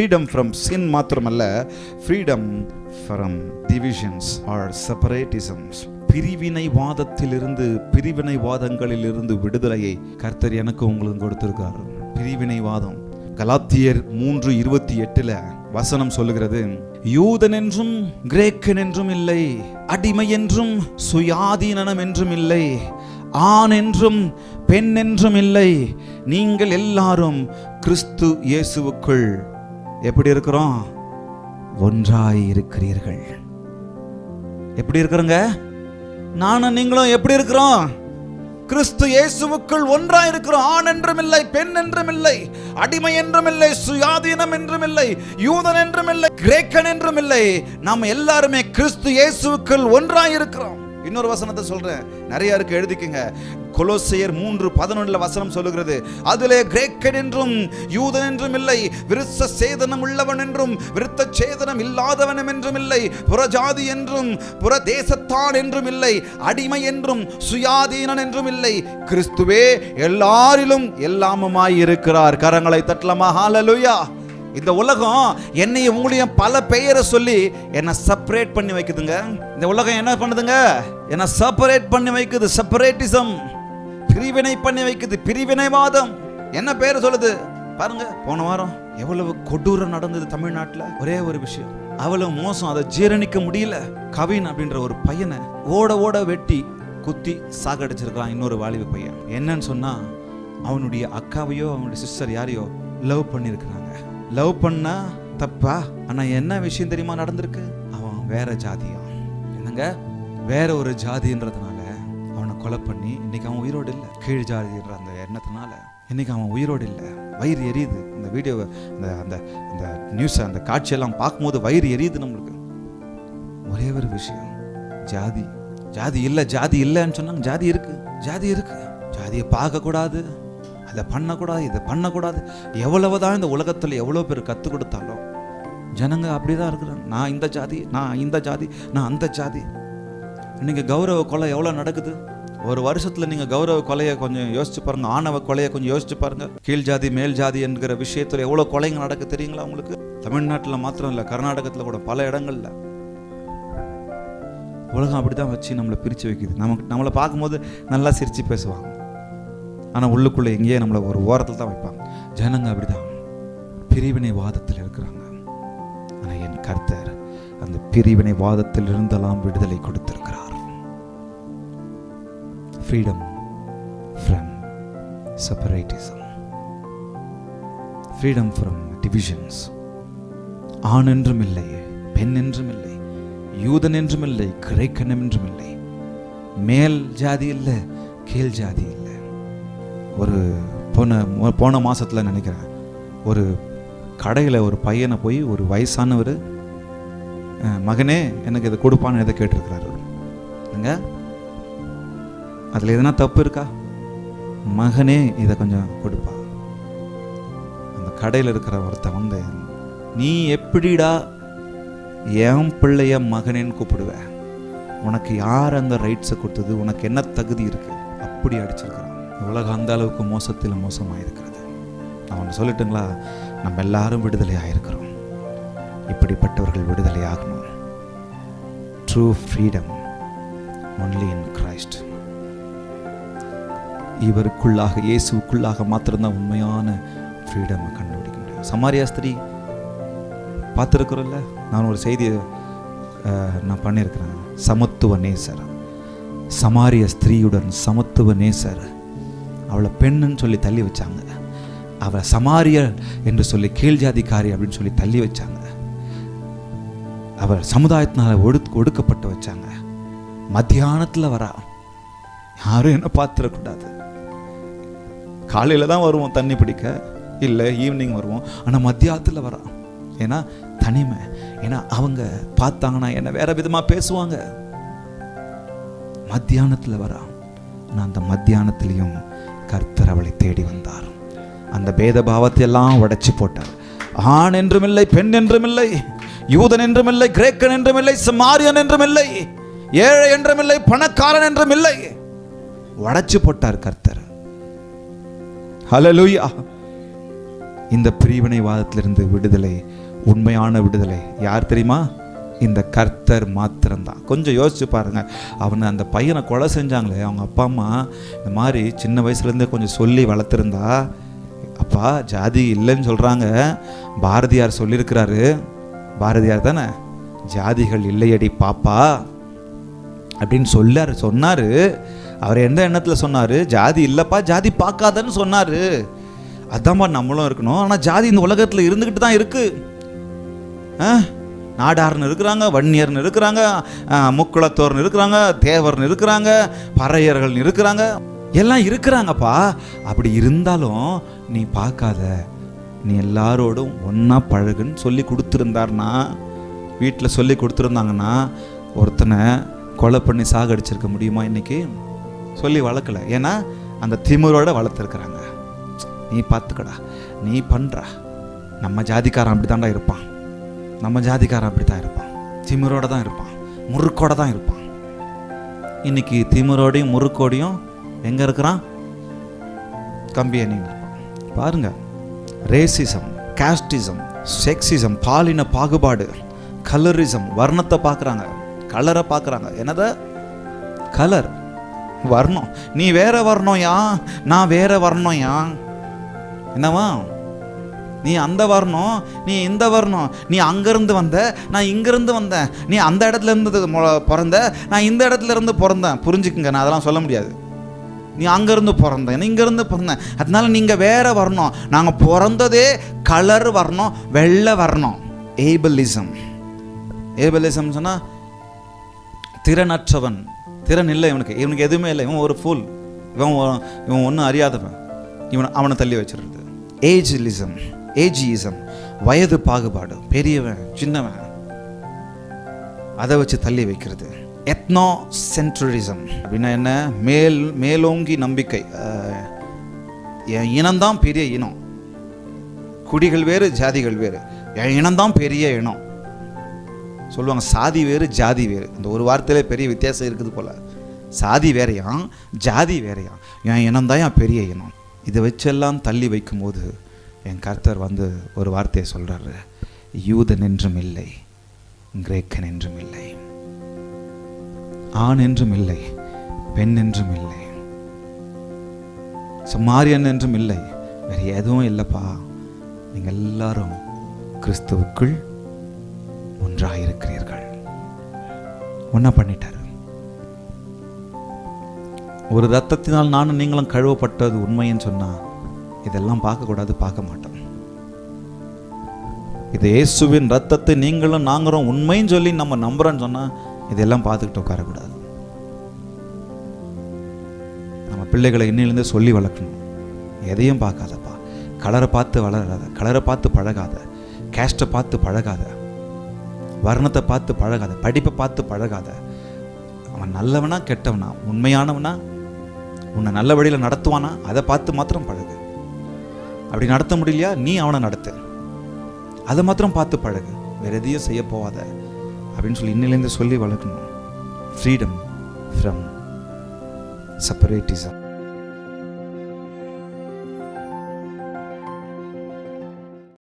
Freedom from sin மாத்திரமல்ல freedom from divisions or separatisms பிரிவினைவாதத்திலிருந்து பிரிவினைவாதங்களிலிருந்து விடுதலையை கர்த்தர் எனக்கு உங்களுக்கு கொடுத்திருக்கார். பிரிவினைவாதம். கலாத்தியர் மூன்று இருபத்தி எட்டுல வசனம் சொல்லுகிறது யூதன் என்றும் கிரேக்கன் என்றும் இல்லை அடிமை என்றும் சுயாதீனம் என்றும் இல்லை ஆண் என்றும் பெண் என்றும் இல்லை. நீங்கள் எல்லாரும் கிறிஸ்து இயேசுவுக்குள் எப்படி இருக்கிறோம்? ஒன்றாய் இருக்கிறீர்கள். எப்படி இருக்கிறோங்க? நானும் நீங்களும் எப்படி இருக்கிறோம்? கிறிஸ்து இயேசுவுக்குள் ஒன்றா இருக்கிறோம். ஆண் என்றும் இல்லை பெண் என்றும் இல்லை அடிமை என்றும் இல்லை சுயாதீனம் என்றும் இல்லை யூதன் என்றும் இல்லை கிரேக்கன் என்றும் இல்லை. நாம் எல்லாருமே கிறிஸ்து இயேசுவுக்குள் ஒன்றாய் இருக்கிறோம். இன்னொரு வசனத்தை சொல்றேன். நிறைய இருக்கு எழுதிக்கங்க. கொலோசையர் மூன்று பதினொன்றுல வசனம் சொல்லுகிறது. அதிலே கிரேக்கன் என்றும் யூதன் என்றும் இல்லை விருத்த சேதனம் உள்ளவன் என்றும் விருத்த சேதனம் இல்லாதவனும் என்றும் இல்லை புறஜாதி என்றும் புற தேசத்தான் என்றும் இல்லை அடிமை என்றும் சுயாதீனன் என்றும் இல்லை. கிறிஸ்துவே எல்லாரிலும் எல்லாமுமாய் இருக்கிறார். கரங்களை தட்டலாமா? ஹalleluya இந்த உலகம் என்னையும் உங்களையும் பல பெயரை சொல்லி என்னை செப்பரேட் பண்ணி வைக்குதுங்க. இந்த உலகம் என்ன பண்ணுதுங்க? என்னை செப்பரேட் பண்ணி வைக்குது செப்பரேட்டிசம் பிரிவினை பண்ணி வைக்குது பிரிவினைவாதம். என்ன பேர் சொல்லுது? பாருங்க போன வாரம் எவ்வளவு கொடூரம் நடந்தது தமிழ்நாட்டில். ஒரே ஒரு விஷயம். அவ்வளவு மோசம் அதை ஜீரணிக்க முடியல. கவின் அப்படின்ற ஒரு பையனை ஓட ஓட வெட்டி குத்தி சாகடிச்சிருக்கான் இன்னொரு வாலிப பையன். என்னன்னு சொன்னா அவனுடைய அக்காவையோ அவனுடைய சிஸ்டர் யாரையோ லவ் பண்ணியிருக்கிறாங்க. லவ் பண்ணா தப்பா? ஆனா என்ன விஷயம் தெரியுமா நடந்திருக்கு? அவன் வேற ஜாதியா என்னங்க? வேற ஒரு ஜாதின்றதுனால அவனை கொலை பண்ணி இன்னைக்கு அவன் உயிரோடு இல்லை. கீழ் ஜாதின்ற அந்த எண்ணத்தினால இன்னைக்கு அவன் உயிரோடு இல்லை. வயிறு எரியுது. இந்த வீடியோ அந்த அந்த அந்த நியூஸை அந்த காட்சியெல்லாம் பார்க்கும்போது வயிறு எரியுது நம்மளுக்கு. ஒரே ஒரு விஷயம். ஜாதி. ஜாதி இல்லை ஜாதி இல்லைன்னு சொன்னாங்க ஜாதி இருக்கு. ஜாதி இருக்கு. ஜாதியை பார்க்கக்கூடாது. அதை பண்ணக்கூடாது இதை பண்ணக்கூடாது. எவ்வளவு தான் இந்த உலகத்தில் எவ்வளோ பேர் கற்றுக் கொடுத்தாலும் ஜனங்க அப்படி தான் இருக்கிறாங்க. நான் இந்த ஜாதி நான் இந்த ஜாதி நான் அந்த ஜாதி. இன்றைக்கி கௌரவ கொலை எவ்வளோ நடக்குது? ஒரு வருஷத்தில் நீங்கள் கௌரவ கொலையை கொஞ்சம் யோசிச்சு பாருங்கள் ஆணவ கொலையை கொஞ்சம் யோசிச்சு பாருங்கள் கீழ் ஜாதி மேல் ஜாதி என்கிற விஷயத்தில் எவ்வளோ கொலைங்க நடக்க தெரியுங்களா உங்களுக்கு? தமிழ்நாட்டில் மாத்திரம் இல்லை கர்நாடகத்தில் கூட பல இடங்கள்ல. உலகம் அப்படி தான் வச்சு நம்மளை பிரித்து வைக்குது. நமக்கு நம்மளை பார்க்கும்போது நல்லா சிரித்து பேசுவாங்க. ஆனால் உள்ளுக்குள்ளே எங்கேயே நம்மளை ஒரு ஓரத்தில் தான் வைப்பாங்க. ஜனங்க அப்படிதான். பிரிவினை வாதத்தில் இருக்கிறாங்க. ஆனால் என் கர்த்தர் அந்த பிரிவினை வாதத்தில் இருந்தெல்லாம் விடுதலை கொடுத்திருக்கிறார். Freedom from separatism freedom from divisions ஆண் என்றும் இல்லை பெண் என்றும் இல்லை யூதன் என்றும் இல்லை கிரைக்கணம் என்றும் இல்லை. மேல் ஜாதி இல்லை கீழ் ஜாதி இல்லை. ஒரு போன போன மாசத்துல நினைக்கிறேன். ஒரு கடையில் ஒரு பையனை போய் ஒரு வயசானவர் அஹ், மகனே எனக்கு இதை கொடுப்பான்னு எதை கேட்டிருக்கிறாரு அங்க அதில் எதனா தப்பு இருக்கா? மகனே இதை கொஞ்சம் கொடுப்பா. அந்த கடையில் இருக்கிற ஒருத்தன் வந்து நீ எப்படிடா என் பிள்ளைய மகனேன்னு கூப்பிடுவ? உனக்கு யார் அந்த ரைட்ஸை கொடுத்தது? உனக்கு என்ன தகுதி இருக்கு? அப்படி அடிச்சிருக்கிறான். உலகம் அந்த அளவுக்கு மோசத்தில் மோசமாயிருக்கிறது. நான் ஒன்று சொல்லட்டுங்களா? நம்ம எல்லாரும் விடுதலை ஆயிருக்கிறோம் இப்படிப்பட்டவர்கள் விடுதலை ஆகணும் true freedom only in Christ இவருக்குள்ளாக இயேசுக்குள்ளாக மாத்திரம்தான் உண்மையான ஃப்ரீடம் கண்டுபிடிக்க முடியும் சமாரியா ஸ்திரீ பார்த்துருக்குறோம்ல நான் ஒரு செய்தியை நான் பண்ணியிருக்கிறேன். சமத்துவ நேசர். சமாரிய ஸ்திரீயுடன் சமத்துவ நேசர். அவளை பெண்ணுன்னு சொல்லி தள்ளி வச்சாங்க. அவளை சமாரியர் என்று சொல்லி கீழ் ஜாதிக்காரி அப்படின்னு சொல்லி தள்ளி வச்சாங்க. அவள் சமுதாயத்தினால ஒடு ஒடுக்கப்பட்டு வச்சாங்க. மத்தியானத்தில் வரா. யாரும் என்ன பார்த்துடக்கூடாது. காலையில் தான் வருவோம் தண்ணி பிடிக்க. இல்லை ஈவினிங் வருவோம். ஆனால் மத்தியானத்தில் வரா. ஏன்னா தனிமை. ஏன்னா அவங்க பார்த்தாங்கன்னா என்ன வேற விதமாக பேசுவாங்க. மத்தியானத்தில் வரா. நான் அந்த மத்தியானத்துலேயும் கர்த்தர் அவளை தேடி வந்தார். அந்த பேத பாவத்தை எல்லாம் உடைச்சு போட்டார். ஆண் என்றும் இல்லை பெண் என்றும் இல்லை யூதன் என்றும் இல்லை கிரேக்கன் என்றும் இல்லை சமாரியன் என்றும் இல்லை ஏழை என்றும் இல்லை பணக்காரன் என்றும் இல்லை. உடைச்சு போட்டார் கர்த்தர். ஹalleluya. இந்த பிரிவினைவாதத்திலிருந்து விடுதலை உண்மையான விடுதலை யார் தெரியுமா? இந்த கர்த்தர் மாத்திரம்தான். கொஞ்சம் யோசிச்சு பாருங்க. அவனை அந்த பையனை கொலை செஞ்சாங்களே அவங்க அப்பா அம்மா இந்த மாதிரி சின்ன வயசுலேருந்தே கொஞ்சம் சொல்லி வளர்த்துருந்தா அப்பா ஜாதி இல்லைன்னு சொல்கிறாங்க பாரதியார் சொல்லியிருக்கிறாரு. பாரதியார் தானே? ஜாதிகள் இல்லையடி பாப்பா. அப்படின்னு சொல்லார் சொன்னார். அவர் எந்த எண்ணத்தில் சொன்னார்? ஜாதி இல்லைப்பா ஜாதி பார்க்காதன்னு சொன்னார். அதான்ப்பா நம்மளும் இருக்கணும். ஆனால் ஜாதி இந்த உலகத்தில் இருந்துக்கிட்டு தான் இருக்குது ஆ? நாடார்னு இருக்கிறாங்க வன்னியர்னு இருக்கிறாங்க முக்குளத்தோர்னு இருக்கிறாங்க தேவர்னு இருக்கிறாங்க பறையர்கள்னு இருக்கிறாங்க. எல்லாம் இருக்கிறாங்கப்பா. அப்படி இருந்தாலும் நீ பார்க்காத. நீ எல்லாரோடும் ஒன்றா பழகுன்னு சொல்லி கொடுத்துருந்தாருன்னா வீட்டில் சொல்லி கொடுத்துருந்தாங்கன்னா ஒருத்தனை கொலை பண்ணி சாகடிச்சிருக்க முடியுமா இன்னைக்கு? சொல்லி வளர்க்கல. ஏன்னா அந்த திமிரோட வளர்த்துருக்குறாங்க. நீ பார்த்துக்கடா. நீ பண்ணுறா நம்ம ஜாதிக்காரன் அப்படி தாண்டா இருப்பான். நம்ம ஜாதிக்காரன் அப்படி தான் இருப்பான். திமிரோட தான் இருப்பான். முறுக்கோட தான் இருப்பான். இன்னைக்கு திமிரோடையும் முறுக்கோடையும் எங்கே இருக்கிறான்? கம்பி அணின்னு பாருங்கள் பாருங்க. ரேசிசம் காஸ்டிசம் செக்ஸிசம் பாலின பாகுபாடு கலரிசம் வர்ணத்தை பார்க்குறாங்க. கலரை பார்க்குறாங்க. என்னத? கலர் வர்ணம். நீ வேற வர்ணம் யா? நான் வேற வர்ணம் யா? என்னவா நீ அந்த வரணும் நீ இந்த வரணும். நீ அங்கேருந்து வந்த நான் இங்கேருந்து வந்தேன். நீ அந்த இடத்துல இருந்து மொ- பிறந்த நான் இந்த இடத்துல இருந்து பிறந்தேன். புரிஞ்சுக்குங்க நான் அதெல்லாம் சொல்ல முடியாது. நீ அங்கேருந்து பிறந்தேன் இங்கேருந்து பிறந்தேன் அதனால நீங்கள் வேற வரணும். நாங்கள் பிறந்ததே கலர் வரணும் வெள்ளை வரணும். ஏபிளிசம் ஏபிளிசம் சொன்னால் திறனற்றவன் திறன் இல்லை இவனுக்கு. இவனுக்கு எதுவுமே இல்லை. இவன் ஒரு ஃபுல் இவன் இவன் ஒன்றும் அறியாதவன். இவன் அவனை தள்ளி வச்சிருது ஏஜ்லிசம் ஏஜிசம் வயது பாகுபாடு பெரியவன் சின்னவன் அதை வச்சு தள்ளி வைக்கிறது. எத்னோ சென்ட்ரலிசம் அப்படின்னா என்ன? மேல் மேலோங்கி நம்பிக்கை. அஹ், என் இனம்தான் பெரிய இனம். குடிகள் வேறு ஜாதிகள் வேறு. என் இனம்தான் பெரிய இனம். சொல்லுவாங்க சாதி வேறு ஜாதி வேறு. இந்த ஒரு வார்த்தையிலே பெரிய வித்தியாசம் இருக்குது போல. சாதி வேறையாம் ஜாதி வேறையாம். என் இனம்தான் என் பெரிய இனம். இதை வச்செல்லாம் தள்ளி வைக்கும்போது என் கர்த்தர் வந்து ஒரு வார்த்தையை சொல்றாரு. யூதன் என்றும் இல்லை கிரேக்கன் என்றும் இல்லை ஆண் என்றும் இல்லை பெண் என்றும் இல்லை சமாரியன் என்றும் இல்லை வேற எதுவும் இல்லைப்பா. நீங்கள் எல்லாரும் கிறிஸ்துவுக்குள் ஒன்றாயிருக்கிறீர்கள். ஒன்றா பண்ணிட்டாரு. ஒரு ரத்தத்தினால் நானும் நீங்களும் கழுவப்பட்டது உண்மைன்னு சொன்னா இதெல்லாம் பார்க்கக்கூடாது பார்க்க மாட்டோம். இது இயேசுவின் ரத்தத்தை நீங்களும் நாங்களும் உண்மைன்னு சொல்லி நம்ம நம்புறோன்னு சொன்னா இதெல்லாம் பார்த்துக்கிட்டு உட்காரக்கூடாது. நம்ம பிள்ளைகளை இன்னிலிருந்தே சொல்லி வளர்க்கணும். எதையும் பார்க்காதப்பா. கலரை பார்த்து வளராத கலரை பார்த்து பழகாத கேஸ்ட்டை பார்த்து பழகாத வர்ணத்தை பார்த்து பழகாத படிப்பை பார்த்து பழகாத. அவன் நல்லவனா கெட்டவனா உண்மையானவனா உன்னை நல்ல வழியில் நடத்துவானா அதை பார்த்து மாத்திரம் பழகு. அப்படி நடத்த முடியலையா? நீ அவனை நடத்து. அதை மாத்திரம் பார்த்து பழகு. வேற எதையும் செய்ய போவாத. அப்படின்னு சொல்லி இன்னிலேருந்து சொல்லி வளர்க்கணும். Freedom from separatism